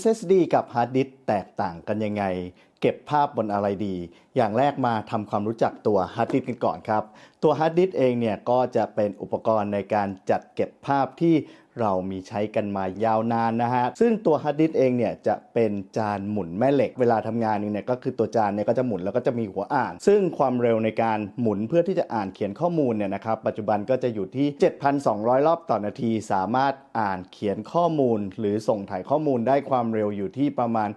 SSD กับฮาร์ดดิสแตกต่างกันยังไง เก็บภาพบนอะไรดี อย่างแรกมาทำความรู้จักตัวฮาร์ดดิสก์กันก่อนครับ ตัวฮาร์ดดิสก์เองเนี่ยก็จะเป็นอุปกรณ์ในการจัดเก็บภาพที่เรามีใช้กันมายาวนานนะฮะ ซึ่งตัวฮาร์ดดิสก์เองเนี่ยจะเป็นจานหมุนแม่เหล็ก เวลาทำงานเนี่ยก็คือตัวจานเนี่ยก็จะหมุนแล้วก็จะมีหัวอ่าน ซึ่งความเร็วในการหมุนเพื่อที่จะอ่านเขียนข้อมูลเนี่ยนะครับ ปัจจุบันก็จะอยู่ที่ 7,200 รอบต่อนาที สามารถอ่านเขียนข้อมูล หรือส่งถ่ายข้อมูลได้ความเร็วอยู่ที่ประมาณ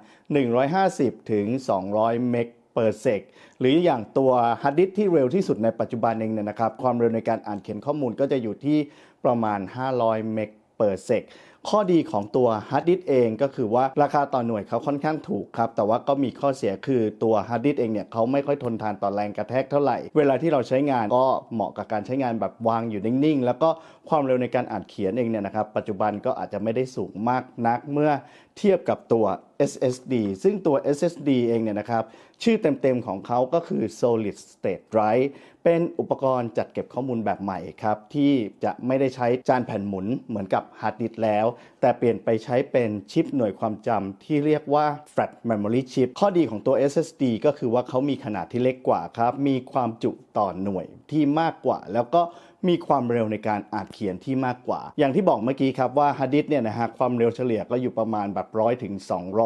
150 ถึง200 เมกเปอร์เซกหรืออย่างตัวฮาร์ดดิสที่เร็วที่สุดในปัจจุบันเองเนี่ยนะครับ ความเร็วในการอ่านเขียนข้อมูลก็จะอยู่ที่ประมาณ 500 เมกเปอร์เซก ข้อดีของตัวฮาร์ดดิสก์เองก็คือว่าราคาต่อหน่วยเขาค่อนข้างถูกครับ แต่ว่าก็มีข้อเสียคือตัวฮาร์ดดิสก์เองเนี่ยเขาไม่ค่อยทนทานต่อแรงกระแทกเท่าไหร่ เวลาที่เราใช้งานก็เหมาะกับการใช้งานแบบวางอยู่นิ่งๆ แล้วก็ความเร็วในการอ่านเขียนเองเนี่ยนะครับปัจจุบันก็อาจจะไม่ได้สูงมากนักเมื่อเทียบกับตัว SSD ซึ่งตัว SSD เองเนี่ยนะครับ ชื่อเต็มๆของเขาก็คือ Solid State Drive เป็นอุปกรณ์จัดเก็บข้อมูลแบบใหม่ครับ ที่จะไม่ได้ใช้จานแผ่นหมุนเหมือนกับฮาร์ดดิสก์แล้วแต่เปลี่ยนไปใช้เป็นชิปหน่วยความจำที่เรียกว่า Flash Memory Chip ข้อดีของตัว SSD ก็คือว่าเขามีขนาดที่เล็กกว่าครับ มีความจุต่อหน่วยที่มากกว่า แล้วก็มีความเร็วในการอ่านเขียนที่มากกว่า อย่างที่บอกเมื่อกี้ครับว่าฮาร์ดดิสก์เนี่ยนะฮะความเร็วเฉลี่ยก็อยู่ประมาณแบบร้อยถึง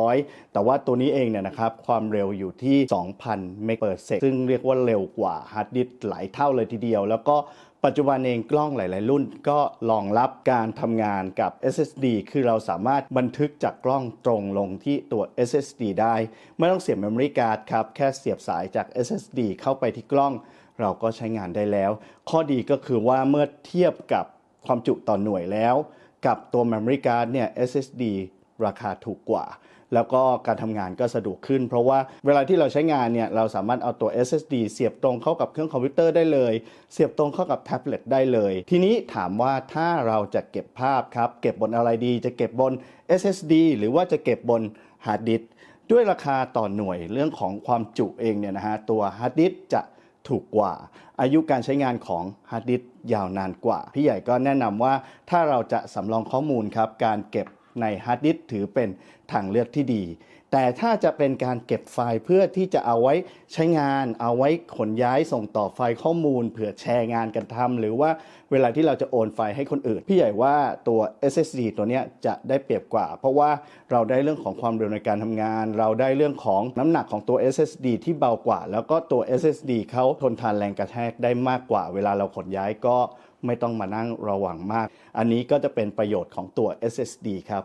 200 แต่ว่าตัวนี้เองเนี่ยนะครับความเร็วอยู่ที่ 2,000 เมกะเปอร์เซกซึ่งเรียกว่าเร็วกว่าฮาร์ดดิสก์หลายเท่าเลยทีเดียว แล้วก็ ปัจจุบันเองกล้องหลาย ๆ รุ่นก็รองรับการทำงานกับ SSD คือเราสามารถบันทึกจากกล้องตรงลงที่ตัว SSD ได้ ไม่ต้องเสียบ Memory Card ครับ แค่เสียบสายจาก SSD เข้าไปที่กล้อง เราก็ใช้งานได้แล้ว ข้อดีก็คือว่าเมื่อเทียบกับความจุต่อหน่วยแล้ว กับตัว Memory Card เนี่ย SSD ราคาถูกกว่า แล้วก็การทำงานก็สะดวกขึ้น เพราะว่าเวลาที่เราใช้งานเนี่ยเราสามารถเอาตัว SSD เสียบตรงเข้ากับเครื่องคอมพิวเตอร์ได้เลย เสียบตรงเข้ากับแท็บเล็ตได้เลย ทีนี้ถามว่าถ้าเราจะเก็บภาพครับเก็บบนอะไรดี จะเก็บบน SSD หรือว่าจะเก็บบนฮาร์ดดิสก์ด้วยราคาต่อหน่วยเรื่องของความจุเองเนี่ยนะฮะตัวฮาร์ดดิสก์จะถูกกว่า อายุการใช้งานของฮาร์ดดิสก์ยาวนานกว่า พี่ใหญ่ก็แนะนำว่าถ้าเราจะสำรองข้อมูลครับการเก็บ ในฮาร์ดดิสถือเป็นทางเลือกที่ดี แต่ถ้าจะเป็นการเก็บไฟล์เพื่อที่จะเอาไว้ใช้งาน เอาไว้ขนย้ายส่งต่อไฟล์ข้อมูลเผื่อแชร์งานกันทำหรือว่าเวลาที่เราจะโอนไฟล์ให้คนอื่น พี่ใหญ่ว่าตัว SSD ตัวนี้จะได้เปรียบกว่า เพราะว่าเราได้เรื่องของความเร็วในการทำงาน เราได้เรื่องของน้ำหนักของตัว SSD ที่เบากว่า แล้วก็ตัว SSD เขาทนทานแรงกระแทกได้มากกว่า เวลาเราขนย้ายก็ไม่ต้องมานั่งระวังมาก อันนี้ก็จะเป็นประโยชน์ของตัว SSD ครับ